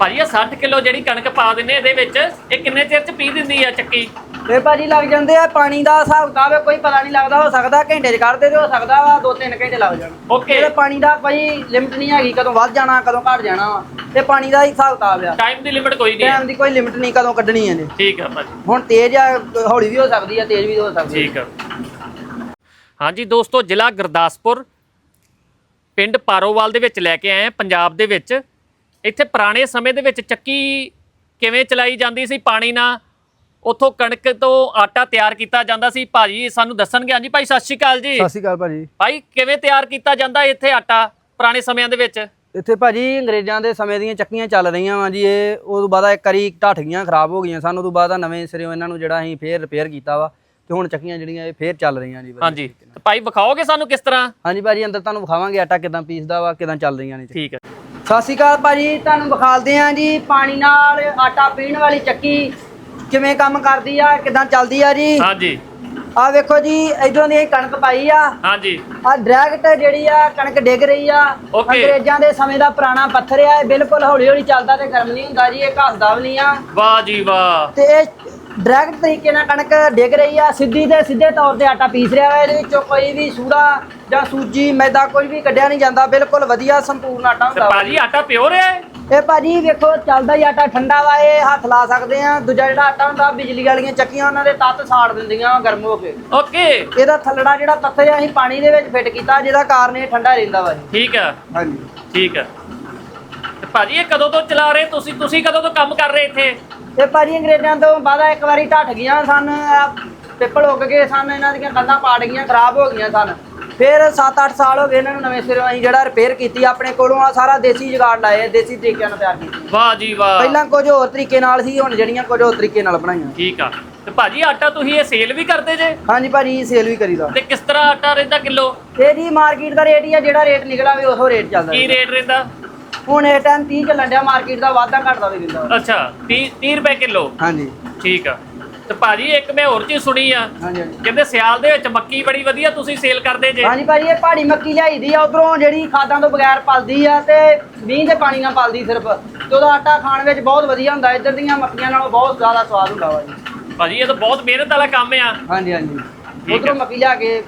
ਭਾਜੀ ਇਹ 60 ਕਿਲੋ ਜਿਹੜੀ ਕਣਕ ਪਾ ਦਿੰਨੇ ਇਹਦੇ ਵਿੱਚ ਇਹ ਕਿੰਨੇ ਚਿਰ ਚ ਪੀ ਦਿੰਦੀ ਆ ਚੱਕੀ? ਇਹ ਭਾਜੀ ਲੱਗ ਜਾਂਦੇ ਆ ਪਾਣੀ ਦਾ ਹਿਸਾਬ ਕਿਤਾਬ ਹੈ, ਕੋਈ ਪਤਾ ਨਹੀਂ ਲੱਗਦਾ ਹੋ ਸਕਦਾ ਘੰਟੇ 'ਚ ਕੱਢਦੇ ਤੇ ਹੋ ਸਕਦਾ ਵਾ 2-3 ਘੰਟੇ ਲੱਗ ਜਾਣ। Okay. ਇਹਦੇ ਪਾਣੀ ਦਾ ਭਾਈ ਲਿਮਟ ਨਹੀਂ ਹੈਗੀ ਕਦੋਂ ਵੱਧ ਜਾਣਾ ਕਦੋਂ ਘਟ ਜਾਣਾ ਵਾ ਤੇ ਪਾਣੀ ਦਾ ਹੀ ਹਿਸਾਬ ਕਿਤਾਬ ਆ। ਟਾਈਮ ਦੀ ਲਿਮਿਟ ਕੋਈ ਨਹੀਂ ਹੈ। ਟਾਈਮ ਦੀ ਕੋਈ ਲਿਮਟ ਨਹੀਂ ਕਦੋਂ ਕੱਢਣੀ ਇਹਨੇ। ਠੀਕ ਆ ਭਾਜੀ। ਹੁਣ ਤੇਜ਼ ਆ ਹੌਲੀ ਵੀ ਹੋ ਸਕਦੀ ਆ ਤੇਜ਼ ਵੀ ਹੋ ਸਕਦੀ ਠੀਕ ਆ। ਹਾਂਜੀ ਦੋਸਤੋ ਜ਼ਿਲ੍ਹਾ ਗੁਰਦਾਸਪੁਰ ਪਿੰਡ ਪਾਰੋਵਾਲ ਦੇ ਵਿੱਚ ਲੈ ਕੇ ਆਏ ਹਾਂ ਪੰਜਾਬ ਦੇ ਵਿੱਚ। ਇੱਥੇ ਪੁਰਾਣੇ ਸਮੇਂ ਦੇ ਵਿੱਚ ਚੱਕੀ ਕਿਵੇਂ ਚਲਾਈ ਜਾਂਦੀ ਸੀ ਪਾਣੀ ਨਾਲ? ਉੱਥੋਂ ਕਣਕ ਤੋਂ ਆਟਾ ਤਿਆਰ ਕੀਤਾ ਜਾਂਦਾ ਸੀ। ਭਾਜੀ ਸਾਨੂੰ ਦੱਸਣਗੇ? ਹਾਂਜੀ ਭਾਈ ਸਤਿ ਸ਼੍ਰੀ ਅਕਾਲ ਜੀ। ਸਤਿ ਸ਼੍ਰੀ ਅਕਾਲ ਭਾਜੀ। ਭਾਈ ਕਿਵੇਂ ਤਿਆਰ ਕੀਤਾ ਜਾਂਦਾ ਇੱਥੇ ਆਟਾ ਪੁਰਾਣੇ ਸਮਿਆਂ ਦੇ ਵਿੱਚ? ਇੱਥੇ ਭਾਜੀ ਅੰਗਰੇਜ਼ਾਂ ਦੇ ਸਮੇਂ ਦੀਆਂ ਚੱਕੀਆਂ ਚੱਲ ਰਹੀਆਂ ਵਾ ਜੀ। ਇਹ ਉਹ ਤੋਂ ਬਾਅਦ ਇੱਕ ਵਾਰੀ ਢੱਠ ਗਈਆਂ ਖਰਾਬ ਹੋ ਗਈਆਂ। ਸਾਨੂੰ ਤੋਂ ਬਾਅਦ ਆ ਨਵੇਂ ਸਿਰਿਓਂ ਇਹਨਾਂ ਨੂੰ ਜਿਹੜਾ ਅਸੀਂ ਫੇਰ ਰਿਪੇਅਰ ਕੀਤਾ ਵਾ। ਤੇ ਹੁਣ ਚੱਕੀਆਂ ਜਿਹੜੀਆਂ ਇਹ ਫੇਰ ਚੱਲ ਰਹੀਆਂ ਜੀ। ਹਾਂਜੀ। ਤੇ ਭਾਈ ਵਿਖਾਓਗੇ ਸਾਨੂੰ ਕਿਸ ਤਰ੍ਹਾਂ? ਹਾਂਜੀ ਭਾਜੀ ਅੰਦਰ ਤੁਹਾਨੂੰ ਵਿਖਾਵਾਂਗੇ ਆਟਾ ਕਿਦਾਂ ਪੀਸਦਾ ਵਾ ਕਿਦਾਂ ਚੱਲ ਰਹੀਆਂ ਨੇ ਠੀਕ ਹੈ। ਸਤਿ ਸ਼੍ਰੀ ਅਕਾਲ ਭਾਜੀ ਤੁਹਾਨੂੰ ਵਿਖਾਲਦੇ ਆਂ ਜੀ ਪਾਣੀ ਨਾਲ ਆਟਾ ਪੀਣ ਵਾਲੀ ਚੱਕੀ ਕਿਵੇਂ ਕੰਮ ਕਰਦੀ ਆ ਕਿਦਾਂ ਚੱਲਦੀ ਆ ਜੀ? ਹਾਂਜੀ। ਆ ਵੇਖੋ ਜੀ ਇਧਰੋਂ ਦੀ ਅਸੀਂ ਕਣਕ ਪਾਈ ਆ। ਹਾਂਜੀ। ਆ ਡਾਇਰੈਕਟ ਜਿਹੜੀ ਆ ਕਣਕ ਡਿੱਗ ਰਹੀ ਆ। Okay. ਅੰਗਰੇਜ਼ਾਂ ਦੇ ਸਮੇਂ ਦਾ ਪੁਰਾਣਾ ਪੱਥਰ ਆ ਇਹ ਬਿਲਕੁਲ ਹੌਲੀ ਹੌਲੀ ਚੱਲਦਾ ਤੇ ਗਰਮ ਨਹੀਂ ਹੁੰਦਾ ਜੀ ਇਹ ਘਸਦਾ ਵੀ ਨਹੀਂ ਆ। ਵਾਹ ਜੀ ਵਾਹ। ਤੇ ਇਹ ਡਾਇਰੈਕਟ ਤਰੀਕੇ ਨਾਲ ਕਣਕ ਡਿੱਗ ਰਹੀ ਆ ਸਿੱਧੀ ਤੇ ਸਿੱਧੇ ਤੌਰ ਤੇ ਆਟਾ ਪੀਸ ਰਿਹਾ ਵਾ ਇਹਦੇ ਵਿੱਚੋਂ ਕੋਈ ਵੀ ਸੂੜਾ ਜਾਂ ਸੂਜੀ ਮੈਦਾ ਕੋਈ ਵੀ ਕੱਢਿਆ ਨਹੀਂ ਜਾਂਦਾ ਬਿਲਕੁਲ ਵਧੀਆ ਸੰਪੂਰਨ ਆਟਾ ਤੇ ਹੁੰਦਾ ਵਾ। ਭਾਜੀ ਆਟਾ ਪਿਓਰ ਹੈ ਇਹ ਭਾਜੀ ਵੇਖੋ ਚੱਲਦਾ ਹੀ ਆਟਾ ਠੰਡਾ ਵਾ ਇਹ ਹੱਥ ਲਾ ਸਕਦੇ ਆ। ਦੂਜਾ ਜਿਹੜਾ ਆਟਾ ਹੁੰਦਾ ਬਿਜਲੀ ਵਾਲੀਆਂ ਚੱਕੀਆਂ ਉਹਨਾਂ ਦੇ ਤੱਤ ਸਾੜ ਦਿੰਦੀਆਂ ਵਾ ਗਰਮ ਹੋ ਕੇ। ਓਕੇ। ਇਹਦਾ ਥੱਲੜਾ ਜਿਹੜਾ ਪੱਥਰ ਆ ਅਸੀਂ ਪਾਣੀ ਦੇ ਵਿੱਚ ਫਿੱਟ ਕੀਤਾ ਜਿਹਦਾ ਕਾਰਨ ਇਹ ਠੰਡਾ ਰਹਿੰਦਾ ਵਾ ਜੀ ਠੀਕ ਹੈ ਹਾਂਜੀ। ਠੀਕ ਹੈ ਤੇ ਭਾਜੀ ਇਹ ਕਦੋਂ ਤੋਂ ਚਲਾ ਰਹੇ? ਤੁਸੀਂ ਤੁਸੀਂ ਕਦੋਂ ਤੋਂ ਕੰਮ ਕਰ ਰਹੇ ਇੱਥੇ? ਤੇ ਭਾਜੀ ਅੰਗਰੇਜ਼ਾਂ ਤੋਂ ਬਾਅਦ ਇੱਕ ਵਾਰੀ ਢੱਠ ਗਈਆਂ ਸਨ ਪਿੱਪਲ ਉੱਗ ਗਏ ਸਨ ਇਹਨਾਂ ਦੀਆਂ ਕੰਧਾਂ ਪਾੜ ਗਈਆਂ ਖਰਾਬ ਹੋ ਗਈਆਂ ਸਨ। ਫਿਰ 7-8 ਸਾਲ ਹੋ ਗਏ ਇਹਨਾਂ ਨੂੰ ਨਵੇਂ ਸਿਰੋਂ ਅਸੀਂ ਜਿਹੜਾ ਰਿਪੇਅਰ ਕੀਤੀ ਆਪਣੇ ਕੋਲੋਂ ਆ ਸਾਰਾ ਦੇਸੀ ਜੁਗਾੜ ਲਾਏ ਦੇਸੀ ਤਰੀਕਿਆਂ ਨਾਲ ਤਿਆਰ ਕੀਤੀ। ਵਾਹ ਜੀ ਵਾਹ। ਪਹਿਲਾਂ ਕੁਝ ਹੋਰ ਤਰੀਕੇ ਨਾਲ ਸੀ ਹੁਣ ਜਿਹੜੀਆਂ ਕੁਝ ਹੋਰ ਤਰੀਕੇ ਨਾਲ ਬਣਾਈਆਂ। ਠੀਕ ਆ। ਤੇ ਭਾਜੀ ਆਟਾ ਤੁਸੀਂ ਇਹ ਸੇਲ ਵੀ ਕਰਦੇ ਜੇ? ਹਾਂਜੀ ਭਾਜੀ ਸੇਲ ਵੀ ਕਰੀਦਾ। ਤੇ ਕਿਸ ਤਰ੍ਹਾਂ ਆਟਾ ਰਹਿੰਦਾ ਕਿਲੋ? ਇਹ ਜੀ ਮਾਰਕੀਟ ਦਾ ਰੇਟ ਹੀ ਆ ਜਿਹੜਾ ਰੇਟ ਨਿਕਲਾ ਵੀ ਉਹੋ ਰੇਟ ਚੱਲਦਾ ਕੀ। ਰੇਟ ਰਹਿੰਦਾ? ਹੁਣ ਇਹ ਟਾਈਮ 30 ਚੱਲਣ ਡਿਆ ਮਾਰਕੀਟ ਦਾ ਵਾਧਾ ਘਟਦਾ ਵੀ ਦਿੰਦਾ। ਅੱਛਾ 30 30 ਰੁਪਏ ਕਿਲੋ? ਹਾਂਜੀ। ਠੀਕ ਆ। ਤੇ ਭਾਜੀ ਇੱਕ ਮੈਂ ਹੋਰ ਚੀਜ਼ ਸੁਣੀ ਆ। ਹਾਂਜੀ ਹਾਂਜੀ। ਕਹਿੰਦੇ ਸਿਆਲ ਦੇ ਵਿੱਚ ਮੱਕੀ ਬੜੀ ਵਧੀਆ ਤੁਸੀਂ ਸੇਲ ਕਰਦੇ ਜੇ। ਹਾਂਜੀ ਭਾਜੀ ਇਹ ਪਹਾੜੀ ਮੱਕੀ ਲਿਆਈਦੀ ਆ ਉਧਰੋਂ ਜਿਹੜੀ ਖਾਦਾਂ ਤੋਂ ਬਗੈਰ ਪਲਦੀ ਆ ਤੇ ਮੀਂਹ ਦੇ ਪਾਣੀ ਨਾਲ ਪਲਦੀ ਸਿਰਫ। ਤੇ ਉਹਦਾ ਆਟਾ ਖਾਣ ਵਿੱਚ ਬਹੁਤ ਵਧੀਆ ਹੁੰਦਾ ਇੱਧਰ ਦੀਆਂ ਮੱਕੀਆਂ ਨਾਲੋਂ ਬਹੁਤ ਜ਼ਿਆਦਾ ਸਵਾਦ ਹੁੰਦਾ ਵਾ ਜੀ। ਭਾਜੀ ਇਹ ਤਾਂ ਬਹੁਤ ਮਿਹਨਤ ਵਾਲਾ ਕੰਮ ਆ। ਹਾਂਜੀ ਹਾਂਜੀ। ਠੀਕ ਉਧਰੋਂ। ਮੱਕੀ ਲਿਆ ਕੇ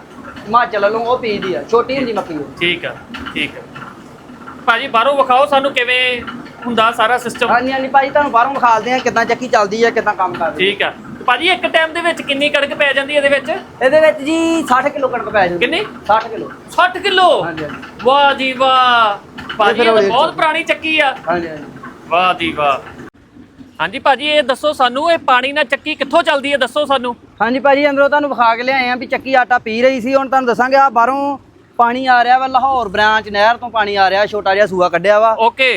ਹਿਮਾਚਲ ਵੱਲੋਂ ਉਹ ਪੀਦੀ ਆ ਛੋਟੀ ਹੁੰਦੀ ਮੱਕੀ ਉਹ। ਠੀਕ ਆ ਠੀਕ ਆ। ਭਾਜੀ ਬਾਹਰੋਂ ਵਿਖਾਓ ਸਾਨੂੰ ਕਿਵੇਂ ਹੁੰਦਾ ਸਾਰਾ ਸਿਸਟਮ ਹਾਂਜੀ ਹਾਂਜੀ ਭਾਜੀ ਤੁਹਾਨੂੰ ਬਾਹਰੋਂ ਵਿਖਾਲਦੇ ਆ ਕਿੱਦਾਂ ਚੱਕੀ ਚੱਲਦੀ ਆ ਕਿੱਦਾਂ ਕੰਮ ਕਰਦੀ ਠੀਕ ਆ। ਭਾਜੀ ਇੱਕ ਟਾਈਮ ਦੇ ਵਿੱਚ ਕਿੰਨੀ ਕਣਕ ਪੈ ਜਾਂਦੀ ਹੈ ਇਹਦੇ ਵਿੱਚ? ਇਹਦੇ ਵਿੱਚ ਜੀ 60 ਕਿਲੋ ਕਣਕ ਪੈ ਜਾਂਦੀ ਕਿੰਨੀ? 60 ਕਿਲੋ। 60 ਕਿਲੋ? ਹਾਂਜੀ ਹਾਂਜੀ। ਵਾਹ ਜੀ ਵਾਹ। ਭਾਜੀ ਇਹ ਤਾਂ ਬਹੁਤ ਪੁਰਾਣੀ ਚੱਕੀ ਆ। ਹਾਂਜੀ ਹਾਂਜੀ। ਵਾਹ ਜੀ ਵਾਹ। ਹਾਂਜੀ ਭਾਜੀ ਇਹ ਦੱਸੋ ਸਾਨੂੰ ਇਹ ਪਾਣੀ ਨਾਲ ਚੱਕੀ ਕਿੱਥੋਂ ਚੱਲਦੀ ਹੈ? ਦੱਸੋ ਸਾਨੂੰ। ਹਾਂਜੀ ਭਾਜੀ ਅੰਦਰੋਂ ਤੁਹਾਨੂੰ ਵਿਖਾ ਕੇ ਲਿਆਏ ਆ ਵੀ ਚੱਕੀ ਆਟਾ ਪੀ ਰਹੀ ਸੀ। ਹੁਣ ਤੁਹਾਨੂੰ ਦੱਸਾਂਗੇ ਆ ਬਾਹਰੋਂ ਪਾਣੀ ਆ ਰਿਹਾ ਵਾ ਲਾਹੌਰ ਬ੍ਰਾਂਚ ਨਹਿਰ ਤੋਂ ਪਾਣੀ ਆ ਰਿਹਾ ਛੋਟਾ ਜਿਹਾ ਸੂਆ ਕੱਢਿਆ ਵਾ। ਓਕੇ।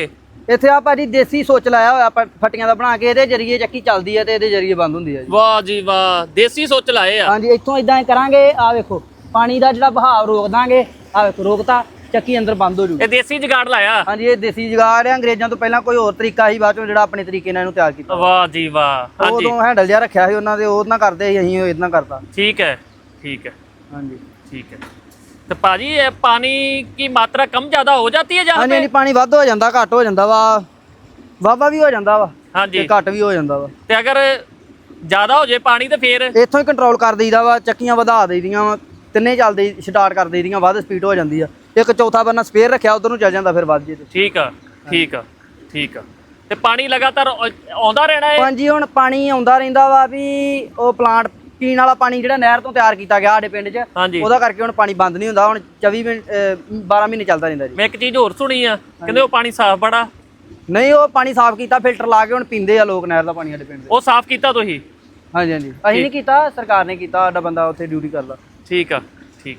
ਇੱਥੇ ਆ ਭਾਜੀ ਦੇਸੀ ਸੋਚ ਲਾਇਆ ਹੋਇਆ ਫਟੀਆਂ ਦਾ ਬਣਾ ਕੇ ਇਹਦੇ ਜਰੀਏ ਚੱਕੀ ਚੱਲਦੀ ਹੈ ਤੇ ਇਹਦੇ ਜਰੀਏ ਬੰਦ ਹੁੰਦੀ ਹੈ ਜੀ। ਵਾਹ ਜੀ ਵਾਹ ਦੇਸੀ ਸੋਚ ਲਾਏ ਆ। ਹਾਂਜੀ ਇੱਥੋਂ ਇਦਾਂ ਕਰਾਂਗੇ ਆ ਵੇਖੋ ਪਾਣੀ ਦਾ ਜਿਹੜਾ ਬਹਾਵ ਰੋਕ ਦਾਂਗੇ ਆ ਵੇਖੋ ਰੋਕਤਾ ਚੱਕੀ ਅੰਦਰ ਬੰਦ ਹੋ ਜੂ ਇਹ ਦੇਸੀ ਜਗਾੜ ਲਾਇਆ। ਹਾਂਜੀ ਇਹ ਦੇਸੀ ਜਗਾੜ ਹੈ ਅੰਗਰੇਜ਼ਾਂ ਤੋਂ ਪਹਿਲਾਂ ਕੋਈ ਹੋਰ ਤਰੀਕਾ ਸੀ ਬਾਅਦ ਚੋਂ ਜਿਹੜਾ ਆਪਣੇ ਤਰੀਕੇ ਨਾਲ ਇਹਨੂੰ ਤਿਆਰ ਕੀਤਾ। ਵਾਹ ਜੀ ਵਾਹ ਹਾਂਜੀ। ਉਦੋਂ ਹੈਂਡਲ ਜਿਹਾ ਰੱਖਿਆ ਸੀ ਉਹਨਾਂ ਦੇ ਉਹ ਨਾ ਕਰਦੇ ਅਸੀਂ ਉਹ ਇਦਾਂ ਕਰਤਾ। ਠੀਕ ਹੈ ਠੀਕ ਹੈ। ਹਾਂਜੀ। ਠੀਕ ਹੈ। तो पाजी ये पानी की मात्रा कम ज्यादा हो जाती है जहाँ ਹਾਂਜੀ पे ਹਾਂਜੀ ਪਾਣੀ ਵੱਧ ਹੋ ਜਾਂਦਾ ਘੱਟ ਹੋ ਜਾਂਦਾ ਵਾ ਵਾਵਾ ਵੀ ਹੋ ਜਾਂਦਾ ਵਾ हाँ ਤੇ जी ਘੱਟ ਵੀ ਹੋ ਜਾਂਦਾ ਵਾ ते अगर ज्यादा हो जाए पानी तो फिर ਇੱਥੋਂ ਹੀ ਕੰਟਰੋਲ ਕਰ ਦਈਦਾ ਵਾ ਚੱਕੀਆਂ ਵਧਾ ਦੇਈਦੀਆਂ ਵਾ ਤਿੰਨੇ ਚੱਲਦੇ ਸਟਾਰਟ ਕਰ ਦੇਈਦੀਆਂ ਵੱਧ ਸਪੀਡ ਹੋ ਜਾਂਦੀ ਆ ਇੱਕ ਚੌਥਾ ਬੰਨਾ ਸਪੇਅਰ ਰੱਖਿਆ ਉਧਰ ਨੂੰ ਚੱਲ ਜਾਂਦਾ ਫਿਰ ਵੱਧ ਜੇ ਤੇ ठीक है ठीक है ठीक है ਤੇ ਪਾਣੀ ਲਗਾਤਾਰ ਆਉ- ਆਉਂਦਾ ਰਹਿਣਾ ਹੈ ਹਾਂਜੀ ਹੁਣ ਪਾਣੀ ਆਉਂਦਾ ਰਹਿੰਦਾ ਵਾ ਵੀ ਉਹ ਪਲਾਂਟ ਪੀਣ ਵਾਲਾ ਪਾਣੀ ਜਿਹੜਾ ਨਹਿਰ ਤੋਂ ਤਿਆਰ ਕੀਤਾ ਗਿਆ ਸਾਡੇ ਪਿੰਡ 'ਚ ਉਹਦਾ ਕਰਕੇ ਹੁਣ ਪਾਣੀ ਬੰਦ ਨਹੀਂ ਹੁੰਦਾ ਹੁਣ 24 ਮਿੰਟ ਅਹ, 12 ਮਹੀਨੇ ਚੱਲਦਾ ਰਹਿੰਦਾ ਜੀ। ਮੈਂ ਇੱਕ ਚੀਜ਼ ਹੋਰ ਸੁਣੀ ਆ ਕਹਿੰਦੇ ਉਹ ਪਾਣੀ ਸਾਫ਼ ਬੜਾ। ਨਹੀਂ ਉਹ ਪਾਣੀ ਸਾਫ਼ ਕੀਤਾ ਫਿਲਟਰ ਲਾ ਕੇ ਹੁਣ ਪੀਂਦੇ ਆ ਲੋਕ ਨਹਿਰ ਦਾ ਪਾਣੀ ਸਾਡੇ ਪਿੰਡ 'ਚ ਉਹ ਸਾਫ਼ ਕੀਤਾ ਤੁਸੀਂ? ਹਾਂਜੀ ਹਾਂਜੀ। ਅਸੀਂ ਨਹੀਂ ਕੀਤਾ ਸਰਕਾਰ ਨੇ ਕੀਤਾ ਸਾਡਾ ਬੰਦਾ ਉੱਥੇ ਡਿਊਟੀ ਕਰਦਾ। ਠੀਕ ਆ ਠੀਕ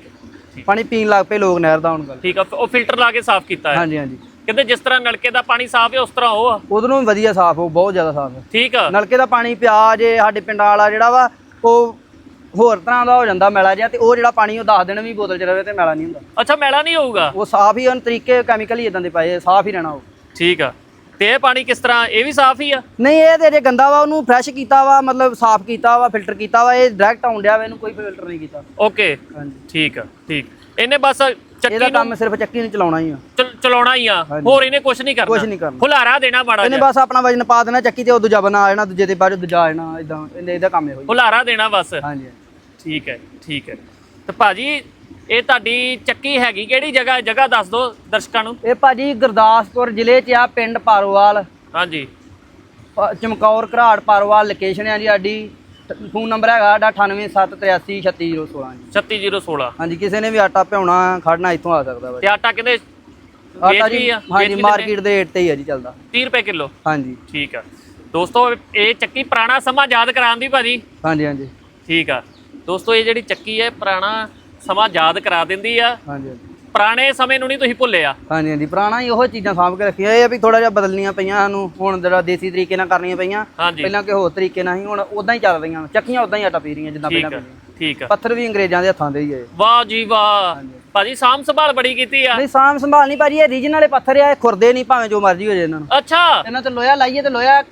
ਠੀਕ। ਪਾਣੀ ਪੀਣ ਲੱਗ ਪਏ ਲੋਕ ਨਹਿਰ ਦਾ ਹੁਣ ਗੱਲ। ਠੀਕ ਆ ਉਹ ਫਿਲਟਰ ਲਾ ਕੇ ਸਾਫ਼ ਕੀਤਾ ਹੈ। ਹਾਂਜੀ ਹਾਂਜੀ। ਕਹਿੰਦੇ ਜਿਸ ਤਰ੍ਹਾਂ ਨਲਕੇ ਦਾ ਪਾਣੀ ਸਾਫ਼ ਹੈ ਉਸ ਤਰ੍ਹਾਂ ਉਹ ਆ। ਉਧਰੋਂ ਵੀ ਵਧੀਆ ਸਾਫ਼ ਹੋ ਬਹੁਤ ਜ਼ਿਆਦਾ ਸਾਫ਼ ਹੈ। ਠੀਕ ਆ। ਨਲਕੇ ਦਾ ਪਾਣੀ ਪਿਆ ਜੇ ਸਾਡੇ ਪਿੰਡਾਂ ਵਾਲਾ ਜਿਹੜਾ ਵਾ ਉਹ ਹੋਰ ਤਰ੍ਹਾਂ ਦਾ ਹੋ ਜਾਂਦਾ ਮੈਲਾ ਜਿਹਾ ਤੇ ਉਹ ਜਿਹੜਾ ਪਾਣੀ ਉਹ 10 ਦਿਨ ਵੀ ਬੋਤਲ 'ਚ ਰਵੇ ਤੇ ਮੈਲਾ ਨਹੀਂ ਹੁੰਦਾ। ਅੱਛਾ ਮੈਲਾ ਨਹੀਂ ਹੋਊਗਾ? ਉਹ ਸਾਫ਼ ਹੀ ਉਹਨਾਂ ਤਰੀਕੇ ਕੈਮੀਕਲ ਹੀ ਇਦਾਂ ਦੇ ਪਾਏ ਸਾਫ਼ ਹੀ ਰਹਿਣਾ ਉਹ। ਠੀਕ ਆ। ਤੇ ਇਹ ਪਾਣੀ ਕਿਸ ਤਰ੍ਹਾਂ ਇਹ ਵੀ ਸਾਫ਼ ਹੀ ਆ? ਨਹੀਂ ਇਹ ਤੇ ਜੇ ਗੰਦਾ ਵਾ ਉਹਨੂੰ ਫਰੈਸ਼ ਕੀਤਾ ਵਾ ਮਤਲਬ ਸਾਫ਼ ਕੀਤਾ ਵਾ ਫਿਲਟਰ ਕੀਤਾ ਵਾ ਇਹ ਡਾਇਰੈਕਟ ਆਉਣ ਡਿਆ ਵਾ ਇਹਨੂੰ ਕੋਈ ਫਿਲਟਰ ਨਹੀਂ ਕੀਤਾ। ਓਕੇ ਹਾਂਜੀ। ਠੀਕ ਆ ਠੀਕ। ਇਹਨੇ ਬਸ ਇਹਦਾ ਕੰਮ ਸਿਰਫ ਚੱਕੀ ਨੂੰ ਚਲਾਉਣਾ ਹੀ ਆ। ਚਲ- ਚਲਾਉਣਾ ਹੀ ਆ। ਹੋਰ ਇਹਨੇ ਕੁਝ ਨਹੀਂ ਕਰਨਾ। ਕੁਛ ਨਹੀਂ ਕਰਨਾ। ਹੁਲਾਰਾ ਦੇਣਾ ਮਾੜਾ ਇਹਨੇ ਬਸ ਆਪਣਾ ਵਜਨ ਪਾ ਦੇਣਾ ਚੱਕੀ ਤੇ ਉਹ ਦੂਜਾ ਬਣਾ ਆ ਜਾਣਾ ਦੂਜੇ ਦੇ ਬਾਅਦ ਦੂਜਾ ਆ ਜਾਣਾ ਇਦਾਂ ਇਹਨੇ ਇਹਦਾ ਕੰਮ ਇਹੋ ਹੀ ਹੁਲਾਰਾ ਦੇਣਾ ਬਸ। ਹਾਂਜੀ ਠੀਕ ਹੈ ਠੀਕ ਹੈ। ਤੇ ਭਾਜੀ ਇਹ ਤੁਹਾਡੀ ਚੱਕੀ ਹੈਗੀ ਕਿਹੜੀ ਜਗ੍ਹਾ? ਜਗ੍ਹਾ ਦੱਸ ਦਿਓ ਦਰਸ਼ਕਾਂ ਨੂੰ। ਇਹ ਭਾਜੀ ਗੁਰਦਾਸਪੁਰ ਜ਼ਿਲ੍ਹੇ 'ਚ ਆ ਪਿੰਡ ਪਾਰੋਵਾਲ। ਹਾਂਜੀ। ਚਮਕੌਰ ਘਰਾੜ ਪਾਰੋਵਾਲ ਲੋਕੇਸ਼ਨ ਹੈ ਜੀ ਸਾਡੀ। ਫੋਨ ਨੰਬਰ ਹੈਗਾ ਸਾਡਾ 9873836016 ਜੀ। 36016 ਹਾਂਜੀ ਕਿਸੇ ਨੇ ਵੀ ਆਟਾ ਭਿਉਣਾ ਖੜਨਾ ਇੱਥੋਂ ਆ ਸਕਦਾ ਵਾ ਤੇ ਆਟਾ ਕਹਿੰਦੇ ਆਟਾ ਜੀ ਹਾਂਜੀ ਮਾਰਕੀਟ ਦੇ ਰੇਟ ਤੇ ਹੀ ਆ ਜੀ ਚੱਲਦਾ। 30 ਰੁਪਏ ਕਿਲੋ। ਹਾਂਜੀ। ਠੀਕ ਆ। ਦੋਸਤੋ ਇਹ ਚੱਕੀ ਪੁਰਾਣਾ ਸਮਾਂ ਯਾਦ ਕਰਾਉਣ ਦੀ ਭਾਜੀ। ਹਾਂਜੀ ਹਾਂਜੀ। ਠੀਕ ਆ। ਦੋਸਤੋ ਇਹ ਜਿਹੜੀ ਚੱਕੀ ਹੈ ਪੁਰਾਣਾ ਸਮਾਂ ਯਾਦ ਕਰਾ ਦਿੰਦੀ ਆ। ਹਾਂਜੀ। ਪੁਰਾਣੇ ਸਮੇਂ ਨੂੰ ਨਹੀਂ ਤੁਸੀਂ ਭੁੱਲਿਆ? ਹਾਂਜੀ ਹਾਂਜੀ। ਪੁਰਾਣਾ ਹੀ ਉਹ ਚੀਜ਼ਾਂ ਸਾਂਭ ਕੇ ਰੱਖੀਆਂ। ਇਹ ਆ ਵੀ ਥੋੜਾ ਜਿਹਾ ਬਦਲਣੀਆਂ ਪਈਆਂ ਸਾਨੂੰ। ਹੁਣ ਜਿਹੜਾ ਦੇਸੀ ਤਰੀਕੇ ਨਾਲ ਕਰਨੀਆਂ ਪਈਆਂ। ਹਾਂਜੀ। ਪਹਿਲਾਂ ਕਿ ਹੋਰ ਤਰੀਕੇ ਨਾਲ ਸੀ ਹੁਣ ਉਦਾਂ ਹੀ ਚੱਲ ਰਹੀਆਂ। ਚੱਕੀਆਂ ਉਦਾਂ ਹੀ ਆਟਾ ਪੀ ਰਹੀਆਂ ਜਿੱਦਾਂ ਠੀਕ ਪਹਿਲਾਂ ਆ ਪੀਂਦੀਆਂ ਠੀਕ ਆ। ਪੱਥਰ ਵੀ ਅੰਗਰੇਜ਼ਾਂ ਦੇ ਹੱਥਾਂ ਦੇ ਹੀ ਆ ਇਹ। ਵਾਹ ਜੀ ਵਾਹ। ਭਾਜੀ ਸਾਂਭ ਸੰਭਾਲ ਬੜੀ ਕੀਤੀ ਆ। ਨਹੀਂ ਸਾਂਭ ਸੰਭਾਲ ਨਹੀਂ ਭਾਜੀ ਇਹ ਰੀਜਨਲ ਵਾਲੇ ਪੱਥਰ ਆ ਇਹ ਖੁਰਦੇ ਨਹੀਂ ਭਾਵੇਂ ਜੋ ਮਰਜ਼ੀ ਹੋ ਜਾਏ ਇਹਨਾਂ ਨੂੰ। ਅੱਛਾ। ਇਹਨਾਂ ਤੇ ਲੋਹਾ ਲਾਈਏ ਤੇ ਲੋਹਾ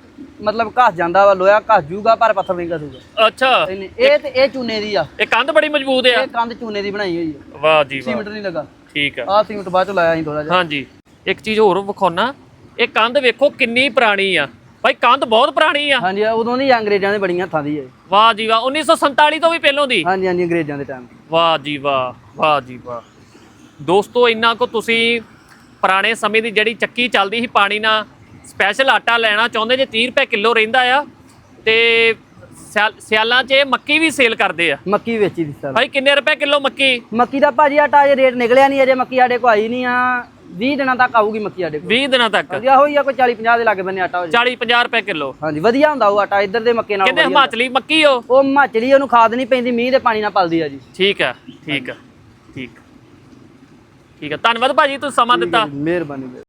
ਮਤਲਬ ਘਸ ਜਾਂਦਾ ਵਾ ਲੋਹਾ ਘਸ ਜੂਗਾ ਪਰ ਪੱਥਰ ਨਹੀਂ ਘਸੂਗਾ। ਅੱਛਾ। ਇਹ ਤੇ ਇਹ ਚੂਨੇ ਦੀ ਆ। ਇਹ ਕੰਧ ਬੜੀ ਮਜ਼ਬੂਤ ਆ। ਇਹ ਕੰਧ ਚੂਨੇ ਦੀ ਬਣਾਈ ਹੋਈ ਆ। ਵਾਹ ਜੀ ਵਾਹ। ਸੀਮਿੰਟ ਨਹੀਂ ਲੱਗਾ। ਠੀਕ ਆ। ਆਹ ਸੀਮਿੰਟ ਬਾਅਦ ਚ ਲਾਇਆ ਸੀ ਥੋੜਾ ਜਿਹਾ। ਹਾਂਜੀ। ਇੱਕ ਚੀਜ਼ ਹੋਰ ਵਿਖਾਉਣਾ ਇਹ ਕੰਧ ਵੇਖੋ ਕਿੰਨੀ ਪੁਰਾਣੀ ਆ। ਭਾਈ ਕੰਧ ਬਹੁਤ ਪੁਰਾਣੀ ਆ। ਹਾਂਜੀ ਉਦੋਂ ਦੀ ਅੰਗਰੇਜ਼ਾਂ ਦੇ ਬੜੀਆਂ ਹੱਥਾਂ ਦੀ ਹੈ ਵਾਹ ਜੀ ਵਾਹ 1947 ਤੋਂ ਵੀ ਪਹਿਲੋਂ ਦੀ। ਹਾਂਜੀ ਹਾਂਜੀ ਅੰਗਰੇਜ਼ਾਂ ਦੇ ਟਾਈਮ ਵਾਹ ਜੀ ਵਾਹ ਵਾਹ ਜੀ ਵਾਹ। ਦੋਸਤੋ ਇੰਨਾ ਕੋ ਤੁਸੀਂ ਪੁਰਾਣੇ ਸਮੇਂ ਦੀ ਜਿਹੜੀ ਚੱਕੀ ਚੱਲਦੀ ਸੀ ਪਾਣੀ ਨਾਲ ਸਪੈਸ਼ਲ ਆਟਾ ਲੈਣਾ ਚਾਹੁੰਦੇ ਜੇ 30 ਰੁਪਏ ਕਿਲੋ ਰਹਿੰਦਾ ਆ ਤੇ ਸਿਆਲ- ਸਿਆਲਾਂ 'ਚ ਇਹ ਮੱਕੀ ਵੀ ਸੇਲ ਕਰਦੇ ਆ। ਮੱਕੀ ਵੇਚੀ ਦੀ ਸਾਲ ਭਾਈ ਕਿੰਨੇ ਰੁਪਏ ਕਿਲੋ ਮੱਕੀ? ਮੱਕੀ ਦਾ ਭਾਜੀ ਆਟਾ ਅਜੇ ਰੇਟ ਨਿਕਲਿਆ ਨਹੀਂ ਅਜੇ ਮੱਕੀ ਸਾਡੇ ਕੋਲ ਆਈ ਨਹੀਂ ਆ। 20 ਦਿਨਾਂ ਤੱਕ ਆਊਗੀ ਮੱਕੀ ਸਾਡੇ ਕੋਲ। 20 ਦਿਨਾਂ ਤੱਕ। ਹਾਂਜੀ ਆਹੋ ਹੀ ਆ ਕੋਈ 40 50 ਦੇ ਲਾਗੇ ਬੰਨੇ ਆਟਾ ਹੋ ਜਾਏ 40 50 ਰੁਪਏ ਕਿਲੋ। ਹਾਂਜੀ ਵਧੀਆ ਹੁੰਦਾ ਉਹ ਆਟਾ ਇੱਧਰ ਦੇ ਮੱਕੇ ਨਾਲ ਕਹਿੰਦੇ ਹਿਮਾਚਲੀ ਮੱਕੀ ਹੋ ਉਹ? ਹਿਮਾਚਲੀ ਉਹਨੂੰ ਖਾਦ ਨਹੀਂ ਪੈਂਦੀ ਮੀਂਹ ਦੇ ਪਾਣੀ ਨਾਲ ਪਲਦੀ ਆ ਜੀ। ਠੀਕ ਆ ਠੀਕ ਆ ਠੀਕ ਠੀਕ ਆ। ਧੰਨਵਾਦ ਭਾਜੀ ਤੁਸੀਂ ਸਮਾਂ ਦਿੱਤਾ। ਮਿਹਰਬਾਨੀ।